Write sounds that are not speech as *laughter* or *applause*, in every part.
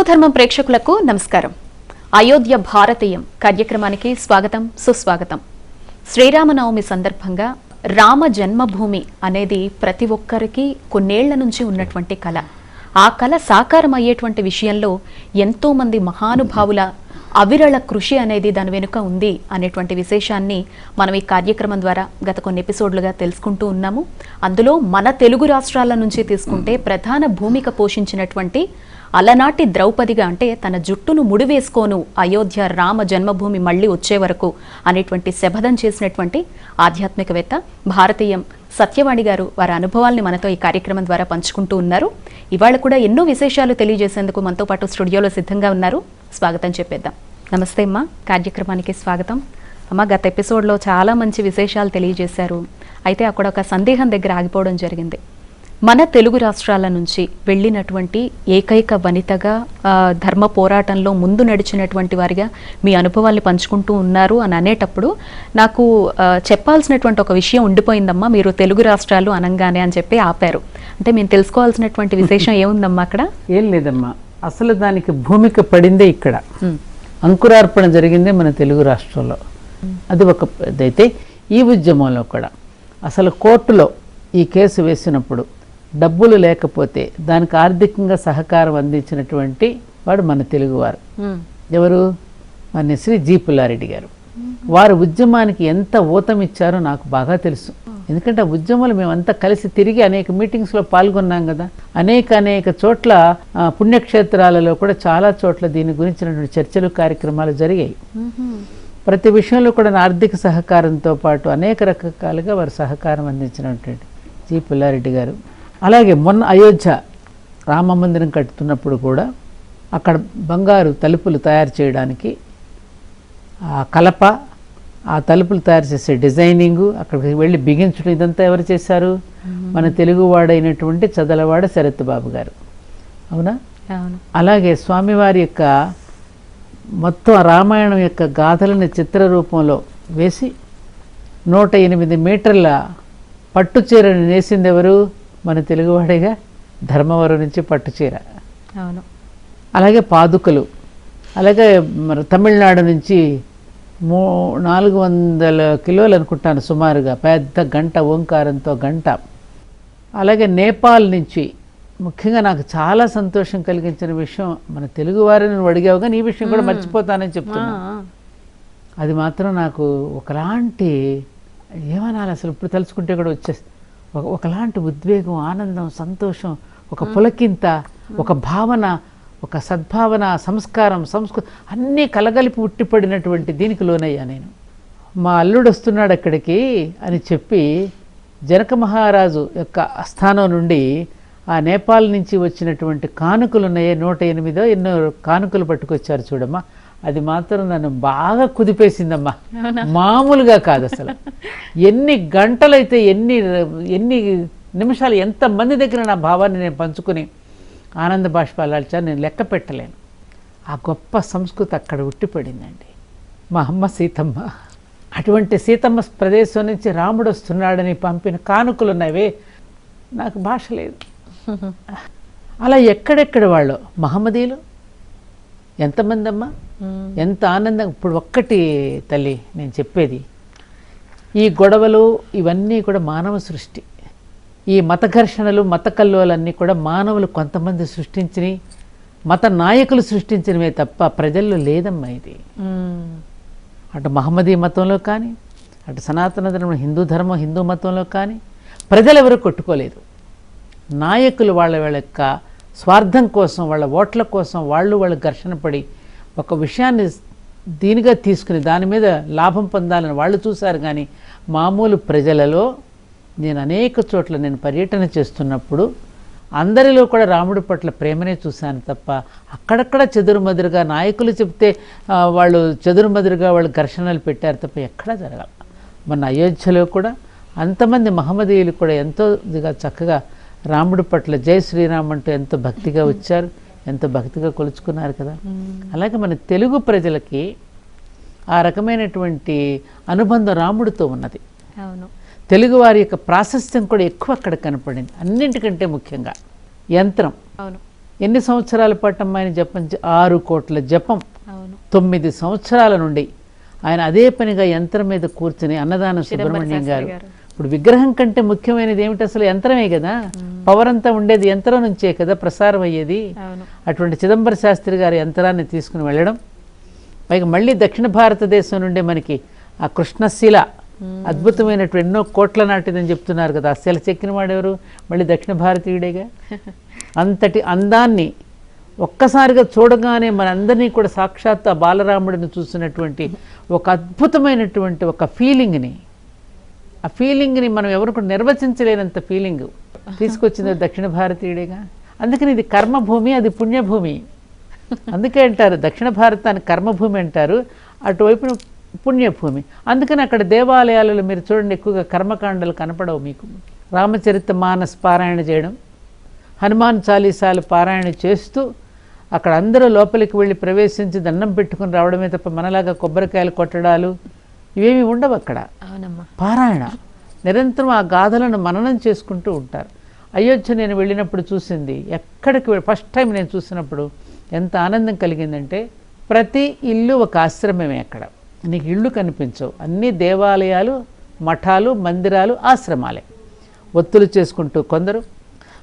హిందూధర్మం ప్రేక్షకులకు నమస్కారం. అయోధ్య భారతీయం కార్యక్రమానికి స్వాగతం సుస్వాగతం. శ్రీరామనవమి సందర్భంగా రామ జన్మభూమి అనేది ప్రతి ఒక్కరికి కొన్నేళ్ళ నుంచి ఉన్నటువంటి కళ ఆ కళ సాకారం అయ్యేటువంటి విషయంలో ఎంతో మంది మహానుభావుల అవిరళ కృషి అనేది దాని వెనుక ఉంది అనేటువంటి విశేషాన్ని మనం ఈ కార్యక్రమం ద్వారా గత కొన్ని ఎపిసోడ్లుగా తెలుసుకుంటూ ఉన్నాము. అందులో మన తెలుగు రాష్ట్రాల నుంచి తీసుకుంటే ప్రధాన భూమిక పోషించినటువంటి అలనాటి ద్రౌపదిగా అంటే తన జుట్టును ముడివేసుకోను అయోధ్య రామ జన్మభూమి మళ్ళీ వచ్చే వరకు అనేటువంటి శపథం చేసినటువంటి ఆధ్యాత్మికవేత్త భారతీయం సత్యవాణి గారు వారి అనుభవాల్ని మనతో ఈ కార్యక్రమం ద్వారా పంచుకుంటూ ఉన్నారు. ఇవాళ కూడా ఎన్నో విశేషాలు తెలియజేసేందుకు మనతో పాటు స్టూడియోలో సిద్ధంగా ఉన్నారు. స్వాగతం చెప్పేద్దాం. నమస్తే అమ్మా. కార్యక్రమానికి స్వాగతం. అమ్మ గత ఎపిసోడ్లో చాలా మంచి విశేషాలు తెలియజేశారు. అయితే అక్కడ ఒక సందేహం దగ్గర ఆగిపోవడం జరిగింది. మన తెలుగు రాష్ట్రాల నుంచి వెళ్ళినటువంటి ఏకైక వనితగా ధర్మ పోరాటంలో ముందు నడిచినటువంటి వారిగా మీ అనుభవాల్ని పంచుకుంటూ ఉన్నారు అని అనేటప్పుడు నాకు చెప్పాల్సినటువంటి ఒక విషయం ఉండిపోయిందమ్మా మీరు తెలుగు రాష్ట్రాలు అనంగానే అని చెప్పి ఆపారు. అంటే మేము తెలుసుకోవాల్సినటువంటి విశేషం ఏముందమ్మా అక్కడ? ఏం లేదమ్మా అసలు దానికి భూమిక పడిందే ఇక్కడ. అంకురార్పణ జరిగిందే మన తెలుగు రాష్ట్రంలో. అది ఒక ఇదైతే ఈ ఉద్యమంలో కూడా. అసలు కోర్టులో ఈ కేసు వేసినప్పుడు డబ్బులు లేకపోతే దానికి ఆర్థికంగా సహకారం అందించినటువంటి వాడు మన తెలుగువారు. ఎవరు? మన శ్రీ జీ పుల్లారెడ్డి గారు. వారి ఉద్యమానికి ఎంత ఊతమిచ్చారో నాకు బాగా తెలుసు. ఎందుకంటే ఆ ఉద్యమంలో మేమంతా కలిసి తిరిగి అనేక మీటింగ్స్లో పాల్గొన్నాం కదా. అనేక అనేక చోట్ల పుణ్యక్షేత్రాలలో కూడా చాలా చోట్ల దీని గురించినటువంటి చర్చలు కార్యక్రమాలు జరిగాయి. ప్రతి విషయంలో కూడా ఆర్థిక సహకారంతో పాటు అనేక రకాలుగా వారు సహకారం అందించినటువంటి జి పుల్లారెడ్డి గారు. అలాగే మొన్న అయోధ్య రామ మందిరం కట్టుతున్నప్పుడు కూడా అక్కడ బంగారు తలుపులు తయారు చేయడానికి ఆ కలప ఆ తలుపులు తయారు చేసే డిజైనింగు అక్కడికి వెళ్ళి బిగించడం ఇదంతా ఎవరు చేశారు? మన తెలుగువాడైనటువంటి చదలవాడ శరత్ బాబు గారు. అవునా? అవును. అలాగే స్వామివారి యొక్క మొత్తం రామాయణం యొక్క గాథలను చిత్ర రూపంలో వేసి నూట ఎనిమిది మీటర్ల పట్టు చీరను నేసింది ఎవరు మన తెలుగువాడిగా ధర్మవరం నుంచి పట్టు చీర. అవును. అలాగే పాదుకలు. అలాగే మరి తమిళనాడు నుంచి మూ నాలుగు వందల కిలోలు అనుకుంటాను సుమారుగా. పెద్ద గంట ఓంకారంతో గంట. అలాగే నేపాల్ నుంచి ముఖ్యంగా నాకు చాలా సంతోషం కలిగించిన విషయం మన తెలుగు వారిని నువ్వు అడిగావు కానీ ఈ విషయం కూడా మర్చిపోతానని చెప్తున్నా. అది మాత్రం నాకు ఒకలాంటి ఏమనాలి అసలు? ఇప్పుడు తలుచుకుంటే కూడా వచ్చేసి ఒక ఒకలాంటి ఉద్వేగం ఆనందం సంతోషం ఒక పులకింత ఒక భావన ఒక సద్భావన సంస్కారం సంస్కృతి అన్నీ కలగలిపి ఉట్టిపడినటువంటి దీనికి లోనయ్యా నేను. మా అల్లుడు వస్తున్నాడు అక్కడికి అని చెప్పి జనక మహారాజు యొక్క ఆస్థానం నుండి ఆ నేపాల్ నుంచి వచ్చినటువంటి కానుకలు ఉన్నాయే నూట ఎనిమిదో ఎన్నో కానుకలు పట్టుకొచ్చారు చూడమ్మా. అది మాత్రం నన్ను బాగా కుదిపేసిందమ్మా. మామూలుగా కాదు అసలు. *laughs* ఎన్ని గంటలైతే ఎన్ని ఎన్ని నిమిషాలు ఎంత మంది దగ్గర నా భావాన్ని నేను పంచుకుని ఆనంద బాష్పాలాల్చాను నేను లెక్క పెట్టలేను. ఆ గొప్ప సంస్కృతి అక్కడ ఉట్టిపడిందండి మా అమ్మ సీతమ్మ. అటువంటి సీతమ్మ ప్రదేశం నుంచి రాముడు వస్తున్నాడని పంపిన కానుకలు ఉన్నవే నాకు భాష లేదు. *laughs* అలా ఎక్కడెక్కడ వాళ్ళు? మహమ్మదీలు? ఎంతమంది అమ్మా ఎంత ఆనందం. ఇప్పుడు ఒక్కటి తల్లి నేను చెప్పేది. ఈ గొడవలు ఇవన్నీ కూడా మానవ సృష్టి. ఈ మత ఘర్షణలు మత కల్లోలన్నీ కూడా మానవులు కొంతమంది సృష్టించినవి మత నాయకులు సృష్టించినవే తప్ప ప్రజల్లో లేదమ్మా ఇది. అటు మహమ్మదీ మతంలో కానీ అటు సనాతన ధర్మం హిందూ ధర్మం హిందూ మతంలో కానీ ప్రజలు ఎవరు కొట్టుకోలేదు. నాయకులు వాళ్ళ వాళ్ళ యొక్క స్వార్థం కోసం వాళ్ళ ఓట్ల కోసం వాళ్ళు వాళ్ళు ఘర్షణ పడి ఒక విషయాన్ని దీనిగా తీసుకుని దాని మీద లాభం పొందాలని వాళ్ళు చూశారు కానీ మామూలు ప్రజలలో నేను అనేక చోట్ల నేను పర్యటన చేస్తున్నప్పుడు అందరిలో కూడా రాముడి పట్ల ప్రేమనే చూశాను తప్ప అక్కడక్కడ చెదురుమదురుగా నాయకులు చెప్తే వాళ్ళు చెదురుమదురుగా వాళ్ళు ఘర్షణలు పెట్టారు తప్ప ఎక్కడా జరగాలి. మన అయోధ్యలో కూడా అంతమంది మహమ్మదీయులు కూడా ఎంతో ఇదిగా చక్కగా రాముడి పట్ల జై శ్రీరామ్ అంటూ ఎంతో భక్తిగా వచ్చారు ఎంతో భక్తిగా కొలుచుకున్నారు కదా. అలాగే మన తెలుగు ప్రజలకి ఆ రకమైనటువంటి అనుబంధం రాముడితో ఉన్నది. అవును. తెలుగువారి యొక్క ప్రాశస్త్యం కూడా ఎక్కువ అక్కడ కనపడింది. అన్నింటికంటే ముఖ్యంగా యంత్రం. అవును. ఎన్ని సంవత్సరాల పాటు అమ్మా ఆయన జపం? ఆరు కోట్ల జపం. అవును. తొమ్మిది సంవత్సరాల నుండి ఆయన అదే పనిగా యంత్రం మీద కూర్చుని అన్నదానం సుబ్రహ్మణ్యం గారు. ఇప్పుడు విగ్రహం కంటే ముఖ్యమైనది ఏమిటి? అసలు యంత్రమే కదా. పవర్ అంతా ఉండేది యంత్రం నుంచే కదా ప్రసారం అయ్యేది. అటువంటి చిదంబర శాస్త్రి గారి యంత్రాన్ని తీసుకుని వెళ్ళడం పైగా మళ్ళీ దక్షిణ భారతదేశం నుండి మనకి ఆ కృష్ణశిల అద్భుతమైనటువంటి ఎన్నో కోట్ల నాటిదని చెప్తున్నారు కదా. ఆ శిల చెక్కిన వాడెవరు? మళ్ళీ దక్షిణ భారతీయుడేగా? *laughs* అంతటి అందాన్ని ఒక్కసారిగా చూడగానే మనందరినీ కూడా సాక్షాత్ ఆ బాలరాముడిని చూసినటువంటి ఒక అద్భుతమైనటువంటి ఒక ఫీలింగ్ని ఆ ఫీలింగ్ని మనం ఎవరు కూడా నిర్వచించలేనంత ఫీలింగ్ తీసుకొచ్చింది *laughs* దక్షిణ భారతీయుడేగా. అందుకని ఇది కర్మభూమి అది పుణ్యభూమి. అందుకే అంటారు దక్షిణ భారతాన్ని కర్మభూమి అంటారు అటువైపున పుణ్యభూమి. అందుకని అక్కడ దేవాలయాలలో మీరు చూడండి ఎక్కువగా కర్మకాండలు కనపడవు మీకు. రామచరిత మానస్ పారాయణ చేయడం హనుమాన్ చాలీసాలు పారాయణ చేస్తూ అక్కడ అందరూ లోపలికి వెళ్ళి ప్రవేశించి దండం పెట్టుకుని రావడమే తప్ప మనలాగా కొబ్బరికాయలు కొట్టడాలు ఇవేమి ఉండవు అక్కడ. పారాయణ. నిరంతరం ఆ గాథలను మననం చేసుకుంటూ ఉంటారు. అయోధ్య నేను వెళ్ళినప్పుడు చూసింది ఎక్కడికి ఫస్ట్ టైం నేను చూసినప్పుడు ఎంత ఆనందం కలిగిందంటే ప్రతి ఇల్లు ఒక ఆశ్రమమే అక్కడ. నీకు ఇళ్ళు కనిపించవు. అన్ని దేవాలయాలు మఠాలు మందిరాలు ఆశ్రమాలే. ఒత్తులు చేసుకుంటూ కొందరు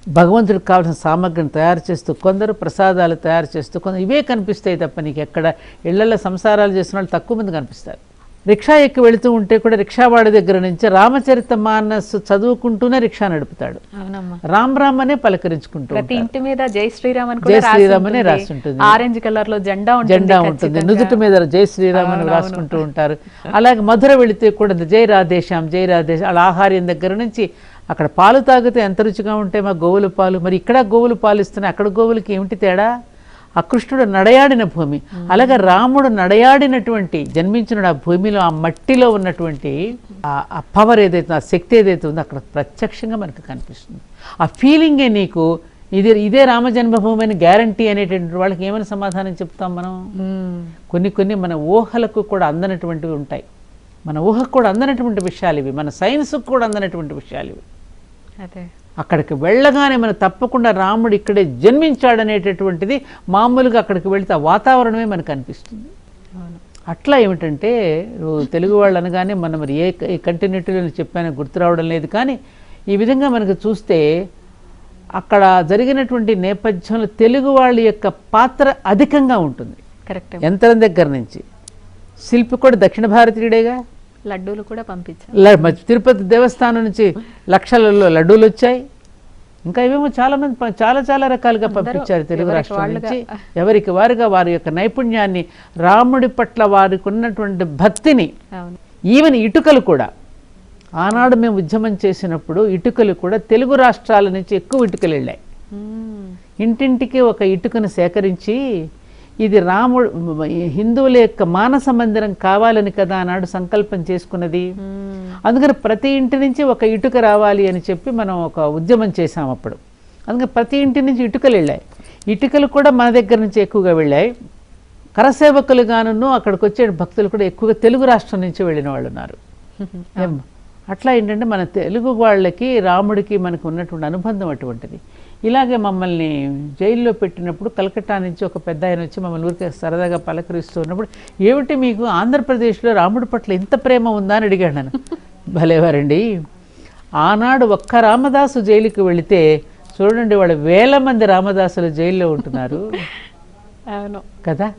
భగవంతుడికి కావాల్సిన సామగ్రిని తయారు చేస్తూ కొందరు ప్రసాదాలు తయారు చేస్తూ కొందరు. ఇవే కనిపిస్తాయి తప్ప నీకు ఎక్కడ ఇళ్ళలో సంసారాలు చేసిన వాళ్ళు తక్కువ మంది కనిపిస్తారు. రిక్షా ఎక్కి వెళుతూ ఉంటే కూడా రిక్షావాడి దగ్గర నుంచి రామచరిత మానస్ చదువుకుంటూనే రిక్షా నడుపుతాడు రామ్ రామ్ అనే పలకరించుకుంటూ. ఇంటి మీద జై శ్రీరామ్ అని జై శ్రీరామ్ అనే ఉంటుంది. రాసి ఉంటుంది. ఆరెంజ్ కలర్లో జెండా జెండా ఉంటుంది. నుదుటి మీద జై శ్రీరామ్ అని. రాసుకుంటూ ఉంటారు అలాగే మధుర వెళితే కూడా జై రాధేశ్యాం జై రాధేశ్యాం అలా ఆహార్యం దగ్గర నుంచి అక్కడ పాలు తాగితే ఎంత రుచిగా ఉంటాయి మా గోవుల పాలు మరి ఇక్కడ గోవులు పాలు ఇస్తున్నాయి అక్కడ గోవులకి ఏమిటి తేడా ఆ కృష్ణుడు నడయాడిన భూమి. అలాగే రాముడు నడయాడినటువంటి జన్మించిన ఆ భూమిలో ఆ మట్టిలో ఉన్నటువంటి ఆ- పవర్ ఏదైతే ఆ శక్తి ఏదైతే ఉందో అక్కడ ప్రత్యక్షంగా మనకు కనిపిస్తుంది. ఆ ఫీలింగే నీకు ఇది ఇదే రామ జన్మభూమి అని గ్యారంటీ అనేటువంటి వాళ్ళకి ఏమైనా సమాధానం చెప్తాం మనం. కొన్ని కొన్ని మన ఊహలకు కూడా అందనటువంటివి ఉంటాయి. మన ఊహకు కూడా అందనటువంటి విషయాలు ఇవి. మన సైన్స్కు కూడా అందనటువంటి విషయాలు ఇవి. అదే. అక్కడికి వెళ్ళగానే మనం తప్పకుండా రాముడు ఇక్కడే జన్మించాడనేటటువంటిది మామూలుగా అక్కడికి వెళితే ఆ వాతావరణమే మనకు అనిపిస్తుంది. అట్లా ఏమిటంటే తెలుగు వాళ్ళు అనగానే మనం మరి ఏ ఏ కంటిన్యూటీలో చెప్పానో గుర్తు రావడం లేదు కానీ ఈ విధంగా మనకు చూస్తే అక్కడ జరిగినటువంటి నేపథ్యంలో తెలుగు వాళ్ళ యొక్క పాత్ర అధికంగా ఉంటుంది. కరెక్ట్. యంత్రం దగ్గర నుంచి? శిల్పి కూడా దక్షిణ భారతీయుడేగా? లడ్డూలు కూడా పంపించారు తిరుపతి దేవస్థానం నుంచి లక్షలలో లడ్డూలు వచ్చాయి. ఇంకా ఇవేమో చాలా మంది చాలా చాలా రకాలుగా పంపించారు తెలుగు రాష్ట్రం. నుంచి. ఎవరికి వారుగా వారి యొక్క నైపుణ్యాన్ని రాముడి పట్ల వారికి ఉన్నటువంటి భక్తిని ఈవెన్ ఇటుకలు కూడా. ఆనాడు మేము ఉద్యమం చేసినప్పుడు ఇటుకలు కూడా తెలుగు రాష్ట్రాల నుంచి ఎక్కువ ఇటుకలు వెళ్ళాయి. ఇంటింటికి ఒక ఇటుకను సేకరించి ఇది రాముడు హిందువుల యొక్క మానస మందిరం కావాలని కదా ఆనాడు సంకల్పం చేసుకున్నది. మ్మ్. అందుకని ప్రతి ఇంటి నుంచి ఒక ఇటుక రావాలి అని చెప్పి మనం ఒక ఉద్యమం చేసాం అప్పుడు. అందుకని ప్రతి ఇంటి నుంచి ఇటుకలు వెళ్ళాయి. ఇటుకలు కూడా మన దగ్గర నుంచి ఎక్కువగా వెళ్ళాయి. కరసేవకులు గాను అక్కడికి వచ్చే భక్తులు కూడా ఎక్కువగా తెలుగు రాష్ట్రం నుంచి వెళ్ళిన వాళ్ళు ఉన్నారు? *laughs* అట్లా ఏంటంటే మన తెలుగు వాళ్ళకి రాముడికి మనకు ఉన్నటువంటి అనుబంధం అటువంటిది. ఇలాగే మమ్మల్ని జైల్లో పెట్టినప్పుడు కలకట్టా నుంచి ఒక పెద్ద ఆయన వచ్చి మమ్మల్ని ఊరికే సరదాగా పలకరిస్తూ ఉన్నప్పుడు ఏమిటి మీకు ఆంధ్రప్రదేశ్లో రాముడి పట్ల ఇంత ప్రేమ ఉందా? అని అడిగాడు నన్ను. *laughs* భలేవారండి. ఆనాడు ఒక్క రామదాసు జైలుకి వెళితే చూడండి వాళ్ళు వేల మంది రామదాసులు జైల్లో ఉంటున్నారు. *laughs* అవును. కదా?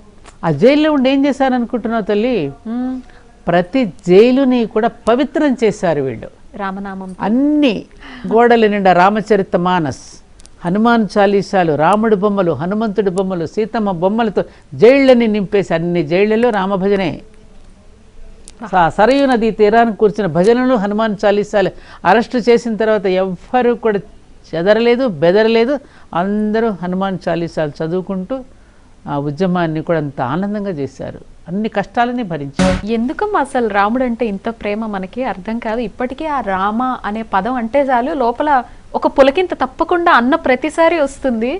ఆ జైల్లో ఉండి ఏం చేశారనుకుంటున్నావు తల్లి. ప్రతి జైలుని కూడా పవిత్రం చేశారు వీళ్ళు. రామనామం. అన్ని గోడల నిండా రామచరిత మానస్. హనుమాన్ చాలీసాలు రాముడి బొమ్మలు హనుమంతుడి బొమ్మలు సీతమ్మ బొమ్మలతో జైళ్ళని నింపేసి అన్ని జైళ్ళలో రామభజనే సరయూ నది తీరాన్ని కూర్చున్న భజనలు హనుమాన్ చాలీసాలు అరెస్టు చేసిన తర్వాత ఎవ్వరూ కూడా చెదరలేదు బెదరలేదు. అందరూ హనుమాన్ చాలీసాలు చదువుకుంటూ ఆ ఉద్యమాన్ని కూడా అంత ఆనందంగా చేశారు. అన్ని కష్టాలని భరించారు ఎందుకమ్మా అసలు రాముడు అంటే ఇంత ప్రేమ మనకి? అర్థం కాదు. ఇప్పటికీ ఆ రామ అనే పదం అంటే చాలు. లోపల ఒక పులకింత తప్పకుండా అన్న ప్రతిసారి వస్తుంది.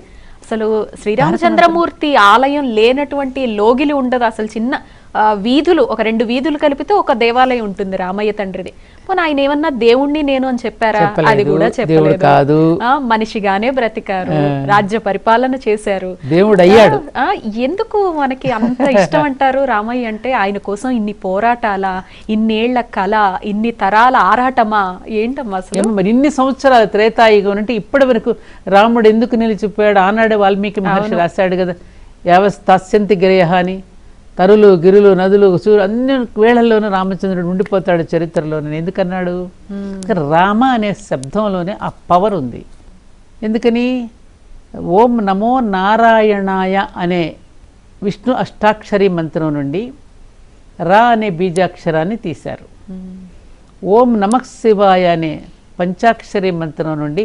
అసలు శ్రీరామచంద్రమూర్తి ఆలయం లేనటువంటి లోగిలి ఉండదు. అసలు చిన్న వీధులు ఒక రెండు వీధులు కలిపితే ఒక దేవాలయం ఉంటుంది రామయ్య తండ్రిది. పోనీ ఆయన ఏమన్నా దేవుణ్ణి నేను అని చెప్పారా? అది. కూడా చెప్పలేదు. కాదు. ఆ, మనిషిగానే బ్రతికారు. రాజ్య పరిపాలన చేశారు. దేవుడు అయ్యాడు ఎందుకు మనకి అంత ఇష్టం అంటారు రామయ్య అంటే ఆయన కోసం ఇన్ని పోరాటాల ఇన్నేళ్ళ కళ ఇన్ని తరాల ఆరాటమా? ఏంటమ్మా అసలు? మరి ఇన్ని సంవత్సరాలు త్రేతాయుగం అంటే ఇప్పటి వరకు రాముడు ఎందుకు నిలిచిపోయాడు? ఆనాడే వాల్మీకి మహర్షి రాశాడు కదా యావస్తస్యంతి గిరయహ అని తరులు గిరులు నదులు సూర్యు అన్ని వేళల్లోనూ రామచంద్రుడు ఉండిపోతాడు చరిత్రలో నేను ఎందుకన్నాడు కానీ రామ అనే శబ్దంలోనే ఆ పవర్ ఉంది. ఎందుకని? ఓం నమో నారాయణాయ అనే విష్ణు అష్టాక్షరి మంత్రం నుండి రా అనే బీజాక్షరాన్ని తీశారు. ఓం నమః శివాయ అనే పంచాక్షరి మంత్రం నుండి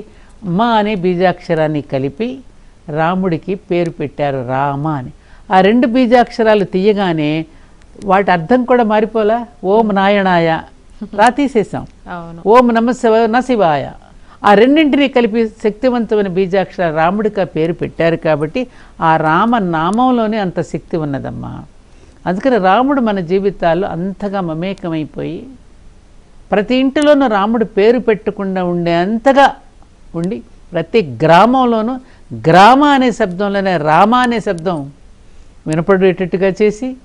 మా అనే బీజాక్షరాన్ని కలిపి రాముడికి పేరు పెట్టారు రామ అని. ఆ రెండు బీజాక్షరాలు తీయగానే వాటి అర్థం కూడా మారిపోలా? ఓం నాయనాయ రా తీసేసాం ఓం నమ శివ న శివాయ ఆ రెండింటినీ కలిపి శక్తివంతమైన బీజాక్షర రాముడికి ఆ పేరు పెట్టారు కాబట్టి ఆ రామ నామంలోనే అంత శక్తి ఉన్నదమ్మా. అందుకని రాముడు మన జీవితాల్లో అంతగా మమేకమైపోయి ప్రతి ఇంటిలోనూ రాముడు పేరు పెట్టకుండా ఉండే అంతగా ఉండి ప్రతి గ్రామంలోనూ గ్రామ అనే శబ్దంలోనే రామ అనే శబ్దం వినపడేటట్టుగా చేసి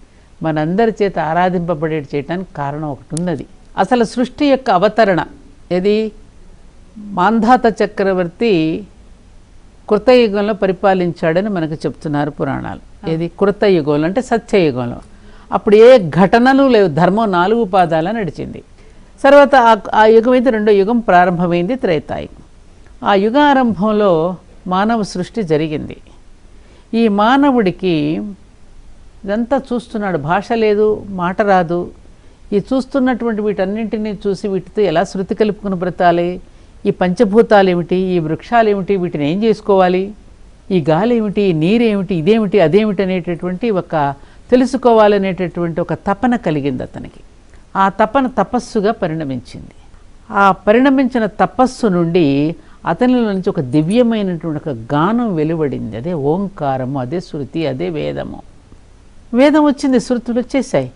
మనందరి చేత ఆరాధింపబడేటి చేయటానికి కారణం ఒకటి ఉన్నది అసలు సృష్టి యొక్క అవతరణ ఇది మాంధాత చక్రవర్తి కృతయుగంలో పరిపాలించాడని మనకు చెప్తున్నారు పురాణాలు. ఏది? కృతయుగంలో అంటే సత్యయుగంలో. అప్పుడు ఏ ఘటనలు లేవు? ధర్మం నాలుగు పాదాల నడిచింది. తర్వాత ఆ- ఆ యుగం అయితే రెండో యుగం ప్రారంభమైంది త్రేతాయుగం. ఆ యుగారంభంలో మానవ సృష్టి జరిగింది. ఈ మానవుడికి ఇదంతా చూస్తున్నాడు. భాష లేదు మాట రాదు. ఈ చూస్తున్నటువంటి వీటన్నింటినీ చూసి వీటితో ఎలా శృతి కలుపుకుని బ్రతాలి? ఈ పంచభూతాలు ఏమిటి ఈ వృక్షాలు ఏమిటి వీటిని ఏం చేసుకోవాలి? ఈ గాలి ఏమిటి ఈ ఇదేమిటి? అదేమిటి అనేటటువంటి ఒక తెలుసుకోవాలనేటటువంటి ఒక తపన కలిగింది అతనికి. ఆ తపన తపస్సుగా పరిణమించింది. ఆ పరిణమించిన తపస్సు నుండి అతనిలో నుంచి ఒక దివ్యమైనటువంటి ఒక గానం వెలువడింది. అదే ఓంకారము అదే శృతి అదే వేదము. వేదం వచ్చింది శృతులు వచ్చేసాయి.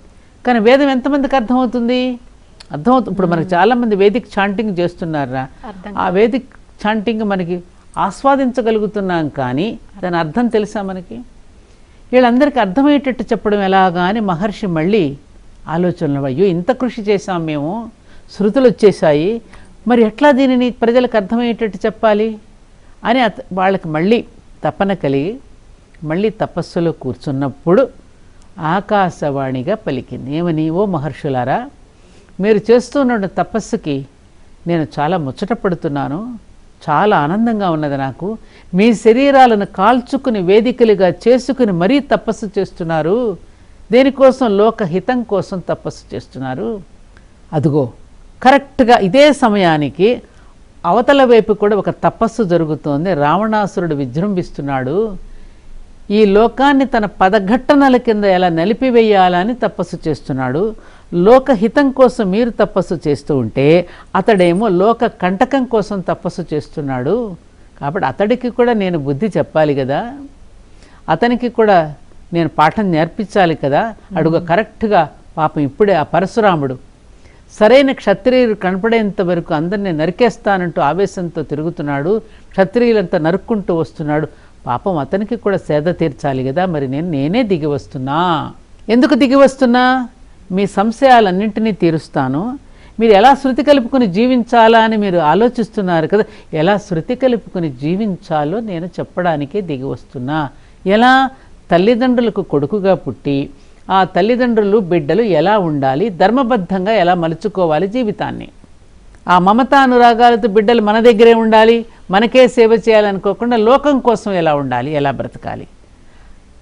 కానీ వేదం ఎంతమందికి అర్థమవుతుంది? అర్థమవుతుంది ఇప్పుడు మనకి చాలామంది వేదిక్ చాంటింగ్ చేస్తున్నారా? ఆ వేదిక్ చాంటింగ్ మనకి ఆస్వాదించగలుగుతున్నాం కానీ దాని అర్థం తెలుసా మనకి? వీళ్ళందరికీ అర్థమయ్యేటట్టు చెప్పడం ఎలాగా అని మహర్షి మళ్ళీ ఆలోచనలు అయ్యో ఇంత కృషి చేశాం మేము శృతులు వచ్చేసాయి మరి ఎట్లా దీనిని ప్రజలకు అర్థమయ్యేటట్టు చెప్పాలి? అని వాళ్ళకి మళ్ళీ తపన కలిగి మళ్ళీ తపస్సులో కూర్చున్నప్పుడు ఆకాశవాణిగా పలికింది. ఏమని? ఓ మహర్షులారా మీరు చేస్తున్న తపస్సుకి నేను చాలా ముచ్చటపడుతున్నాను చాలా ఆనందంగా ఉన్నది నాకు. మీ శరీరాలను కాల్చుకుని వేదికలుగా చేసుకుని మరీ తపస్సు చేస్తున్నారు. దేనికోసం? లోకహితం కోసం తపస్సు చేస్తున్నారు. అదిగో కరెక్ట్గా ఇదే సమయానికి అవతల వైపు కూడా ఒక తపస్సు జరుగుతోంది. రావణాసురుడు విజృంభిస్తున్నాడు. ఈ లోకాన్ని తన పదఘట్టనల కింద ఎలా నలిపివేయాలని తపస్సు చేస్తున్నాడు. లోకహితం కోసం మీరు తపస్సు చేస్తూ ఉంటే అతడేమో లోక కంటకం కోసం తపస్సు చేస్తున్నాడు. కాబట్టి అతడికి కూడా నేను బుద్ధి చెప్పాలి కదా. అతనికి కూడా నేను పాఠం నేర్పించాలి కదా. అడుగు కరెక్ట్గా పాపం ఇప్పుడే ఆ పరశురాముడు. సరైన క్షత్రియులు కనపడేంత వరకు అందరినీ నరికేస్తానంటూ ఆవేశంతో తిరుగుతున్నాడు. క్షత్రియులంతా నరుక్కుంటూ వస్తున్నాడు. పాపం అతనికి కూడా సేద తీర్చాలి కదా మరి నేను నేనే దిగి వస్తున్నా. ఎందుకు దిగి వస్తున్నా? మీ సంశయాలన్నింటినీ తీరుస్తాను. మీరు ఎలా శృతి కలుపుకుని జీవించాలా అని మీరు ఆలోచిస్తున్నారు కదా ఎలా శృతి కలుపుకుని జీవించాలో నేను చెప్పడానికే దిగి వస్తున్నా. ఎలా? తల్లిదండ్రులకు కొడుకుగా పుట్టి ఆ తల్లిదండ్రులు బిడ్డలు ఎలా ఉండాలి ధర్మబద్ధంగా ఎలా మలుచుకోవాలి జీవితాన్ని. ఆ మమతానురాగాలతో బిడ్డలు మన దగ్గరే ఉండాలి మనకే సేవ చేయాలనుకోకుండా లోకం కోసం ఎలా ఉండాలి ఎలా బ్రతకాలి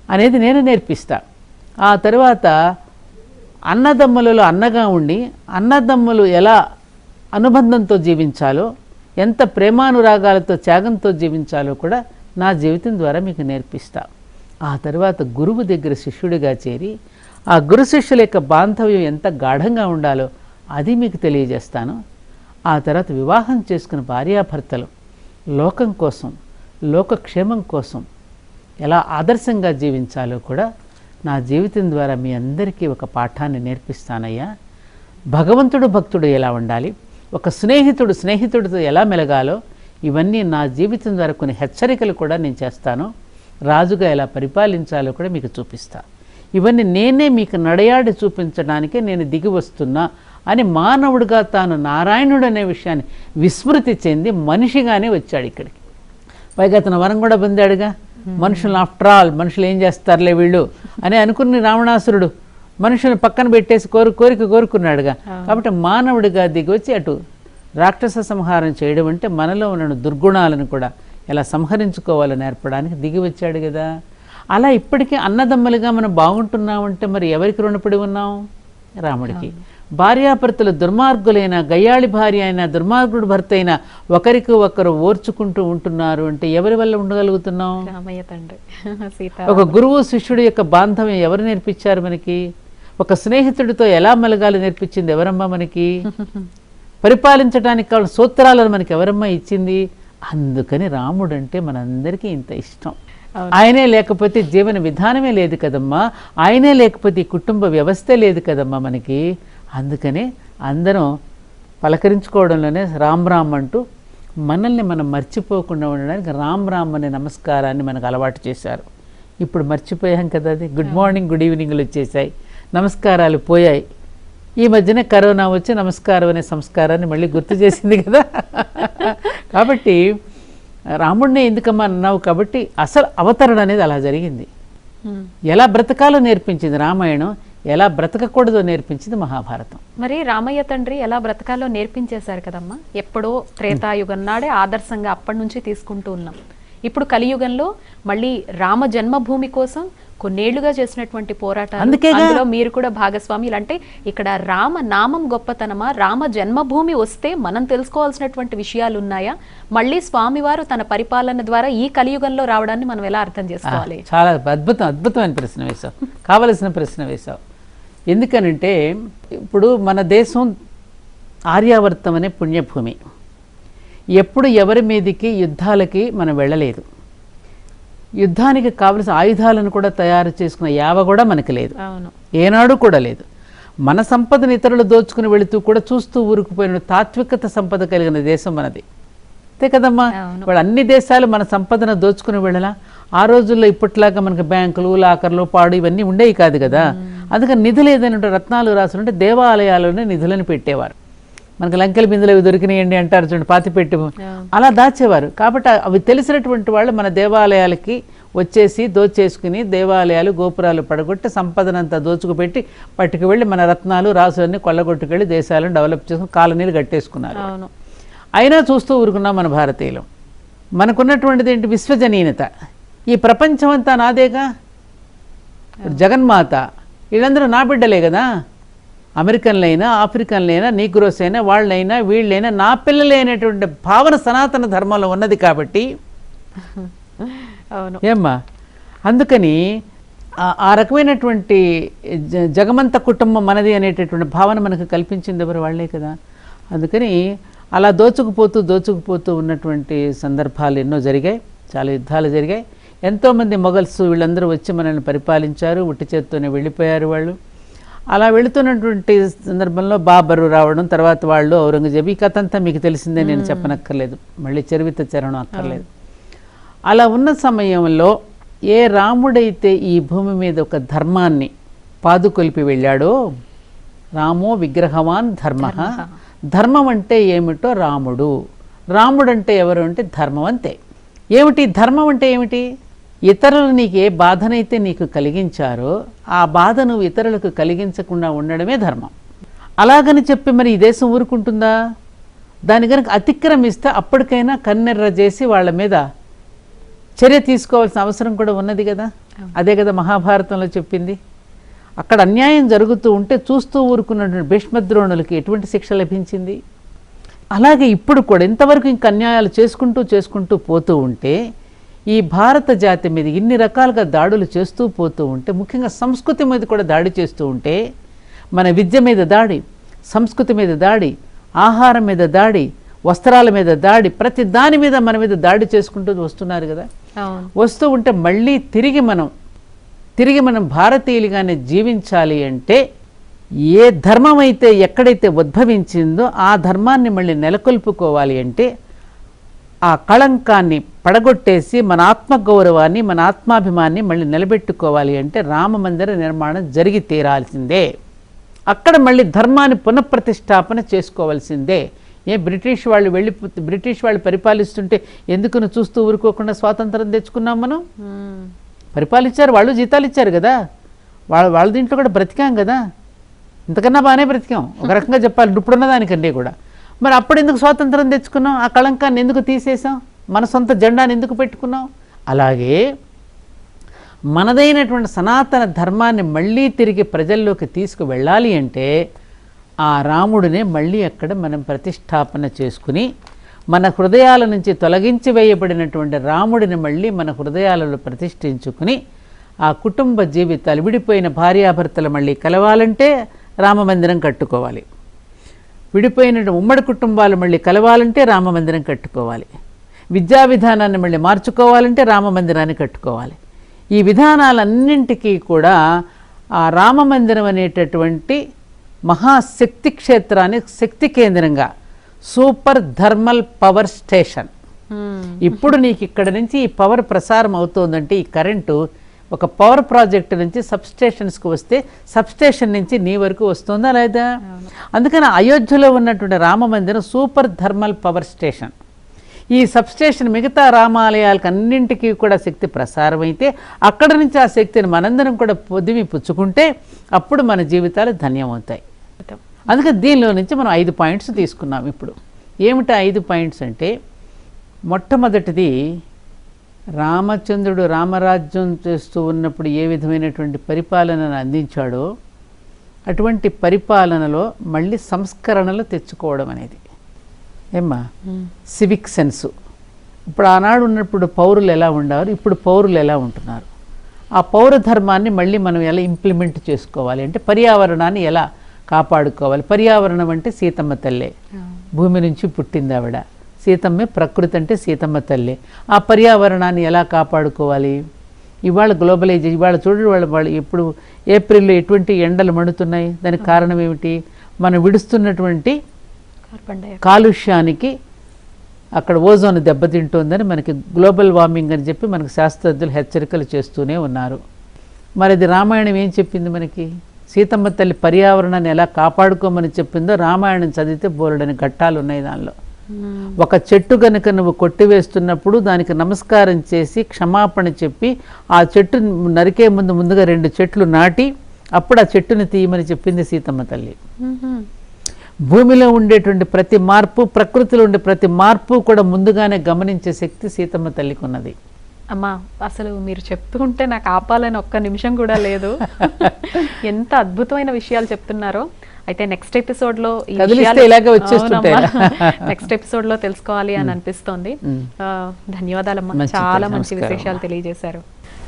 అనేది నేను నేర్పిస్తా. ఆ తర్వాత అన్నదమ్ములలో అన్నగా ఉండి అన్నదమ్ములు ఎలా అనుబంధంతో జీవించాలో ఎంత ప్రేమానురాగాలతో త్యాగంతో జీవించాలో కూడా నా జీవితం ద్వారా మీకు నేర్పిస్తా. ఆ తర్వాత గురువు దగ్గర శిష్యుడిగా చేరి ఆ గురు శిష్యుల యొక్క బాంధవ్యం ఎంత గాఢంగా ఉండాలో అది మీకు తెలియజేస్తాను. ఆ తర్వాత వివాహం చేసుకున్న భార్యాభర్తలు లోకం కోసం లోకక్షేమం కోసం ఎలా ఆదర్శంగా జీవించాలో కూడా నా జీవితం ద్వారా మీ అందరికీ ఒక పాఠాన్ని నేర్పిస్తానయ్యా. భగవంతుడు భక్తుడు ఎలా ఉండాలి? ఒక స్నేహితుడు స్నేహితుడితో ఎలా మెలగాలో ఇవన్నీ నా జీవితం ద్వారా కొన్ని హెచ్చరికలు కూడా నేను చేస్తాను. రాజుగా ఎలా పరిపాలించాలో కూడా మీకు చూపిస్తా. ఇవన్నీ నేనే మీకు నడయాడి చూపించడానికే నేను దిగి వస్తున్నా అని మానవుడిగా తాను నారాయణుడు అనే విషయాన్ని విస్మృతి చెంది మనిషిగానే వచ్చాడు ఇక్కడికి. పైగా అతను వరం కూడా పొందాడుగా. మనుషులు ఆఫ్టర్ ఆల్ మనుషులు ఏం చేస్తారులే వీళ్ళు అని అనుకుని రావణాసురుడు మనుషులను పక్కన పెట్టేసి కోరు కోరిక కోరుకున్నాడుగా. కాబట్టి మానవుడిగా దిగి వచ్చి అటు రాక్షస సంహారం చేయడం అంటే మనలో ఉన్న దుర్గుణాలను కూడా ఎలా సంహరించుకోవాలో నేర్పడానికి దిగి వచ్చాడు కదా. అలా ఇప్పటికీ అన్నదమ్ములుగా మనం బాగుంటున్నామంటే మరి ఎవరికి రుణపడి ఉన్నాం? రాముడికి. భార్యాభర్తలు దుర్మార్గులైన గయ్యాళి భార్య అయినా దుర్మార్గుడు భర్త అయినా ఒకరికి ఒకరు ఓర్చుకుంటూ ఉంటున్నారు అంటే ఎవరి వల్ల ఉండగలుగుతున్నాం? రామయ్య తండ్రి సీత. ఒక గురువు శిష్యుడి యొక్క బాంధవ్యం ఎవరు నేర్పించారు మనకి? ఒక స్నేహితుడితో ఎలా మెలగాలి నేర్పించింది ఎవరమ్మా మనకి? పరిపాలించడానికి కావాల్సిన సూత్రాలను మనకి ఎవరమ్మా ఇచ్చింది? అందుకని రాముడు అంటే మనందరికీ ఇంత ఇష్టం. ఆయనే లేకపోతే జీవన విధానమే లేదు కదమ్మా. ఆయనే లేకపోతే కుటుంబ వ్యవస్థే లేదు కదమ్మా మనకి. అందుకనే అందరం పలకరించుకోవడంలోనే రామ్ రామ్ అంటూ మనల్ని మనం మర్చిపోకుండా ఉండడానికి రామ్ రామ్ అనే నమస్కారాన్ని మనకు అలవాటు చేశారు. ఇప్పుడు మర్చిపోయాం కదా అది. గుడ్ మార్నింగ్ గుడ్ ఈవినింగ్లు వచ్చేసాయి నమస్కారాలు పోయాయి. ఈ మధ్యన కరోనా వచ్చి నమస్కారం అనే సంస్కారాన్ని మళ్ళీ గుర్తు చేసింది కదా. కాబట్టి రాముడినే ఎందుకమ్మా అన్నావు కాబట్టి అసలు అవతరణ అనేది అలా జరిగింది. ఎలా బ్రతకాలో నేర్పించింది రామాయణం? ఎలా బ్రతకకూడదో నేర్పించింది మహాభారతం. మరి రామయ్య తండ్రి ఎలా బ్రతకాలో నేర్పించేశారు కదమ్మా? ఎప్పుడో త్రేతాయుగం నాడే ఆదర్శంగా అప్పటి నుంచి తీసుకుంటూ ఉన్నాం. ఇప్పుడు కలియుగంలో మళ్ళీ రామ జన్మభూమి కోసం కొన్నేళ్ళుగా చేసినటువంటి పోరాటాలు. అందులో మీరు కూడా భాగస్వాములు. అంటే ఇక్కడ రామ నామం గొప్పతనమా? రామ జన్మభూమి వస్తే మనం తెలుసుకోవాల్సినటువంటి విషయాలు ఉన్నాయా? మళ్ళీ స్వామివారు తన పరిపాలన ద్వారా ఈ కలియుగంలో రావడాన్ని మనం ఎలా అర్థం చేసుకోవాలి? చాలా అద్భుతం అద్భుతమైన ప్రశ్న వేశావు. కావలసిన ప్రశ్న వేశావు. ఎందుకనంటే ఇప్పుడు మన దేశం ఆర్యావర్తం అనే పుణ్యభూమి. ఎప్పుడు ఎవరి మీదికి యుద్ధాలకి మనం వెళ్ళలేదు. యుద్ధానికి కావలసిన ఆయుధాలను కూడా తయారు చేసుకున్న యావ కూడా మనకి లేదు. ఏనాడు కూడా లేదు. మన సంపదను ఇతరులు దోచుకుని వెళుతూ కూడా చూస్తూ ఊరుకుపోయిన తాత్వికత సంపద కలిగిన దేశం మనది. అంతే కదమ్మా. ఇప్పుడు అన్ని దేశాలు మన సంపదను దోచుకుని వెళ్ళలా? ఆ రోజుల్లో ఇప్పట్లాగా మనకి బ్యాంకులు లాకర్లు పాడు ఇవన్నీ ఉండేవి కాదు కదా? అందుకని నిధులు ఏదైనా రత్నాలు రాసుంటే దేవాలయాల్లోనే నిధులను పెట్టేవారు. మనకి లంకెల బిందులు అవి దొరికినాయండి అంటారు చూడండి పాతి పెట్టి. అలా దాచేవారు. కాబట్టి అవి తెలిసినటువంటి వాళ్ళు మన దేవాలయాలకి వచ్చేసి దోచేసుకుని దేవాలయాలు గోపురాలు పడగొట్టి సంపదనంతా దోచుకుపెట్టి పట్టుకు వెళ్ళి మన రత్నాలు రాసులన్నీ కొల్లగొట్టుకెళ్ళి దేశాలను డెవలప్ చేసుకుని కాలనీలు కట్టేసుకున్నారు. అయినా చూస్తూ ఊరుకున్నాం మన భారతీయులు. మనకున్నటువంటిది ఏంటి? విశ్వజనీయత ఈ ప్రపంచం అంతా నాదేగా జగన్మాత వీళ్ళందరూ నా బిడ్డలే కదా. అమెరికన్లైనా ఆఫ్రికన్లైనా నీగ్రోస్ అయినా వాళ్ళైనా వీళ్ళైనా నా పిల్లలే అనేటువంటి భావన సనాతన ధర్మంలో ఉన్నది కాబట్టి. *laughs* అవును. ఏమ్మా? అందుకని ఆ- రకమైనటువంటి జ- జగమంత కుటుంబం మనది అనేటటువంటి భావన మనకు కల్పించింది ఎవరు వాళ్ళే కదా. అందుకని అలా దోచుకుపోతూ దోచుకుపోతూ ఉన్నటువంటి సందర్భాలు ఎన్నో జరిగాయి. చాలా యుద్ధాలు జరిగాయి. ఎంతోమంది మొఘల్స్ వీళ్ళందరూ వచ్చి మనల్ని పరిపాలించారు ఉట్టి చేత్తోనే వెళ్ళిపోయారు వాళ్ళు. అలా వెళుతున్నటువంటి సందర్భంలో బాబరు రావడం తర్వాత వాళ్ళు ఔరంగజేబు ఈ కథ అంతా మీకు తెలిసిందే నేను చెప్పనక్కర్లేదు. మళ్ళీ చరివిత చరణం అక్కర్లేదు. అలా ఉన్న సమయంలో ఏ రాముడైతే ఈ భూమి మీద ఒక ధర్మాన్ని పాదుకొలిపి వెళ్ళాడో రామో విగ్రహవాన్ ధర్మ. ధర్మం. అంటే ఏమిటో రాముడు. రాముడు అంటే ఎవరు అంటే ధర్మం అంతే. ఏమిటి? ధర్మం అంటే ఏమిటి? ఇతరులు నీకు ఏ బాధనైతే నీకు కలిగించారో ఆ బాధ నువ్వు ఇతరులకు కలిగించకుండా ఉండడమే ధర్మం. అలాగని చెప్పి మరి ఈ దేశం ఊరుకుంటుందా? దాని కనుక అతిక్రమిస్తే అప్పటికైనా కన్నెర్ర చేసి వాళ్ళ మీద చర్య తీసుకోవాల్సిన అవసరం కూడా ఉన్నది కదా? అదే కదా మహాభారతంలో చెప్పింది. అక్కడ అన్యాయం జరుగుతూ ఉంటే చూస్తూ ఊరుకున్నటువంటి భీష్మద్రోణులకి ఎటువంటి శిక్ష లభించింది? అలాగే ఇప్పుడు కూడా ఇంతవరకు ఇంక అన్యాయాలు చేసుకుంటూ చేసుకుంటూ పోతూ ఉంటే ఈ భారత జాతి మీద ఇన్ని రకాలుగా దాడులు చేస్తూ పోతూ ఉంటే ముఖ్యంగా సంస్కృతి మీద కూడా దాడి చేస్తూ ఉంటే మన విద్య మీద దాడి సంస్కృతి మీద దాడి ఆహారం మీద దాడి వస్త్రాల మీద దాడి ప్రతి దాని మీద మన మీద దాడి చేసుకుంటూ వస్తున్నారు కదా. వస్తూ ఉంటే మళ్ళీ తిరిగి మనం తిరిగి మనం భారతీయులుగానే జీవించాలి అంటే ఏ ధర్మం అయితే ఎక్కడైతే ఉద్భవించిందో ఆ ధర్మాన్ని మళ్ళీ నెలకొల్పుకోవాలి అంటే ఆ కళంకాన్ని పడగొట్టేసి మన ఆత్మగౌరవాన్ని మన ఆత్మాభిమాన్ని మళ్ళీ నిలబెట్టుకోవాలి అంటే రామ మందిర నిర్మాణం జరిగి తీరాల్సిందే. అక్కడ మళ్ళీ ధర్మాన్ని పునఃప్రతిష్టాపన చేసుకోవాల్సిందే. ఏ బ్రిటిష్ వాళ్ళు వెళ్ళి బ్రిటిష్ వాళ్ళు పరిపాలిస్తుంటే ఎందుకు చూస్తూ ఊరుకోకుండా స్వాతంత్రం తెచ్చుకున్నాం మనం? పరిపాలించారు వాళ్ళు జీతాలు ఇచ్చారు కదా. వాళ్ళ వాళ్ళ దీంట్లో కూడా బ్రతికాం కదా. ఇంతకన్నా బాగానే బ్రతికాం. ఒక రకంగా చెప్పాలి ఇప్పుడున్న దానికంటే కూడా. మరి అప్పుడు ఎందుకు స్వాతంత్రం తెచ్చుకున్నాం ఆ కళంకాన్ని ఎందుకు తీసేసాం మన సొంత జెండాను ఎందుకు పెట్టుకున్నాం అలాగే మనదైనటువంటి సనాతన ధర్మాన్ని మళ్ళీ తిరిగి ప్రజల్లోకి తీసుకువెళ్ళాలి అంటే ఆ రాముడినే మళ్ళీ అక్కడ మనం ప్రతిష్టాపన చేసుకుని మన హృదయాల నుంచి తొలగించి వేయబడినటువంటి రాముడిని మళ్ళీ మన హృదయాలలో ప్రతిష్ఠించుకుని ఆ కుటుంబ జీవితాలు విడిపోయిన భార్యాభర్తలు మళ్ళీ కలవాలంటే రామమందిరం కట్టుకోవాలి. విడిపోయిన ఉమ్మడి కుటుంబాలు మళ్ళీ కలవాలంటే రామమందిరం కట్టుకోవాలి. విద్యా విధానాన్ని మళ్ళీ మార్చుకోవాలంటే రామమందిరాన్ని కట్టుకోవాలి. ఈ విధానాలన్నింటికీ కూడా ఆ రామమందిరం అనేటటువంటి మహాశక్తి క్షేత్రాన్ని శక్తి కేంద్రంగా సూపర్ థర్మల్ పవర్ స్టేషన్. ఇప్పుడు నీకు ఇక్కడ నుంచి ఈ పవర్ ప్రసారం అవుతోందంటే ఈ కరెంటు ఒక పవర్ ప్రాజెక్ట్ నుంచి సబ్స్టేషన్స్కి వస్తే సబ్స్టేషన్ నుంచి నీ వరకు వస్తుందా లేదా? అందుకని అయోధ్యలో ఉన్నటువంటి రామ మందిరం సూపర్ థర్మల్ పవర్ స్టేషన్ ఈ సబ్స్టేషన్ మిగతా రామాలయాలకు అన్నింటికీ కూడా శక్తి ప్రసారం అయితే అక్కడ నుంచి ఆ శక్తిని మనందరం కూడా పొదివి పుచ్చుకుంటే అప్పుడు మన జీవితాలు ధన్యమవుతాయి. అందుకే దీనిలో నుంచి మనం ఐదు పాయింట్స్ తీసుకున్నాం ఇప్పుడు. ఏమిటి ఐదు పాయింట్స్ అంటే మొట్టమొదటిది రామచంద్రుడు రామరాజ్యం చేస్తూ ఉన్నప్పుడు ఏ విధమైనటువంటి పరిపాలనను అందించాడో అటువంటి పరిపాలనలో మళ్ళీ సంస్కరణలు తెచ్చుకోవడం అనేది. ఏమ్మా? సివిక్ సెన్సు ఇప్పుడు ఆనాడు ఉన్నప్పుడు పౌరులు ఎలా ఉండేవారు? ఇప్పుడు పౌరులు ఎలా ఉంటున్నారు? ఆ పౌర ధర్మాన్ని మళ్ళీ మనం ఎలా ఇంప్లిమెంట్ చేసుకోవాలి? అంటే పర్యావరణాన్ని ఎలా కాపాడుకోవాలి? పర్యావరణం అంటే సీతమ్మ తల్లే. భూమి నుంచి పుట్టింది ఆవిడ. సీతమ్మే ప్రకృతి అంటే సీతమ్మ తల్లి. ఆ పర్యావరణాన్ని ఎలా కాపాడుకోవాలి? ఇవాళ గ్లోబలైజేషన్ ఇవాళ చూడండి వాళ్ళు వాళ్ళు ఇప్పుడు ఏప్రిల్లో ఎటువంటి ఎండలు మండుతున్నాయి? దానికి కారణం ఏమిటి? మనం విడుస్తున్నటువంటి కాలుష్యానికి అక్కడ ఓజోన్ దెబ్బతింటుందని మనకి గ్లోబల్ వార్మింగ్ అని చెప్పి మనకు శాస్త్రజ్ఞులు హెచ్చరికలు చేస్తూనే ఉన్నారు. మరి అది రామాయణం ఏం చెప్పింది మనకి? సీతమ్మ తల్లి పర్యావరణాన్ని ఎలా కాపాడుకోమని చెప్పిందో రామాయణం చదివితే బోలెడని ఘట్టాలు ఉన్నాయి దానిలో. ఒక చెట్టు కనుక నువ్వు కొట్టివేస్తున్నప్పుడు దానికి నమస్కారం చేసి క్షమాపణ చెప్పి ఆ చెట్టు నరికే ముందు ముందుగా రెండు చెట్లు నాటి అప్పుడు ఆ చెట్టుని తీయమని చెప్పింది సీతమ్మ తల్లి. భూమిలో ఉండేటువంటి ప్రతి మార్పు ప్రకృతిలో ఉండే ప్రతి మార్పు కూడా ముందుగానే గమనించే శక్తి సీతమ్మ తల్లికి ఉన్నది అమ్మా అసలు మీరు చెప్తుంటే నాకు ఆపాలని ఒక్క నిమిషం కూడా లేదు. *laughs* ఎంత అద్భుతమైన విషయాలు చెప్తున్నారో. అయితే నెక్స్ట్ ఎపిసోడ్లో. నెక్స్ట్ ఎపిసోడ్ *laughs* లో తెలుసుకోవాలి అని అనిపిస్తోంది. ఆ, ధన్యవాదాలమ్మా. చాలా మంచి. విశేషాలు తెలియజేశారు.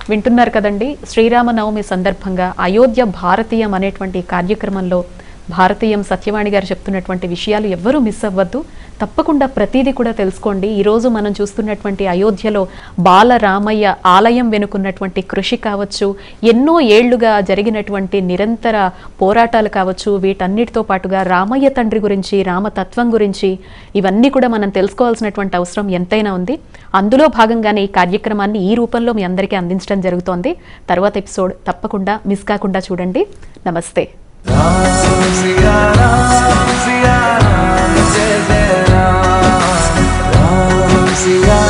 వింటున్నారు కదండి శ్రీరామనవమి సందర్భంగా అయోధ్య భారతీయం అనేటువంటి కార్యక్రమంలో భారతీయం సత్యవాణి గారు చెప్తున్నటువంటి విషయాలు ఎవ్వరూ మిస్ అవ్వద్దు. తప్పకుండా ప్రతిదీ కూడా తెలుసుకోండి. ఈరోజు మనం చూస్తున్నటువంటి అయోధ్యలో బాలరామయ్య ఆలయం వెనుకున్నటువంటి కృషి కావచ్చు ఎన్నో ఏళ్ళుగా జరిగినటువంటి నిరంతర పోరాటాలు కావచ్చు వీటన్నిటితో పాటుగా రామయ్య తండ్రి గురించి రామతత్వం గురించి ఇవన్నీ కూడా మనం తెలుసుకోవాల్సినటువంటి అవసరం ఎంతైనా ఉంది. అందులో భాగంగానే ఈ కార్యక్రమాన్ని ఈ రూపంలో మీ అందరికీ అందించడం జరుగుతోంది. తర్వాత ఎపిసోడ్ తప్పకుండా మిస్ కాకుండా చూడండి. నమస్తే. Siga,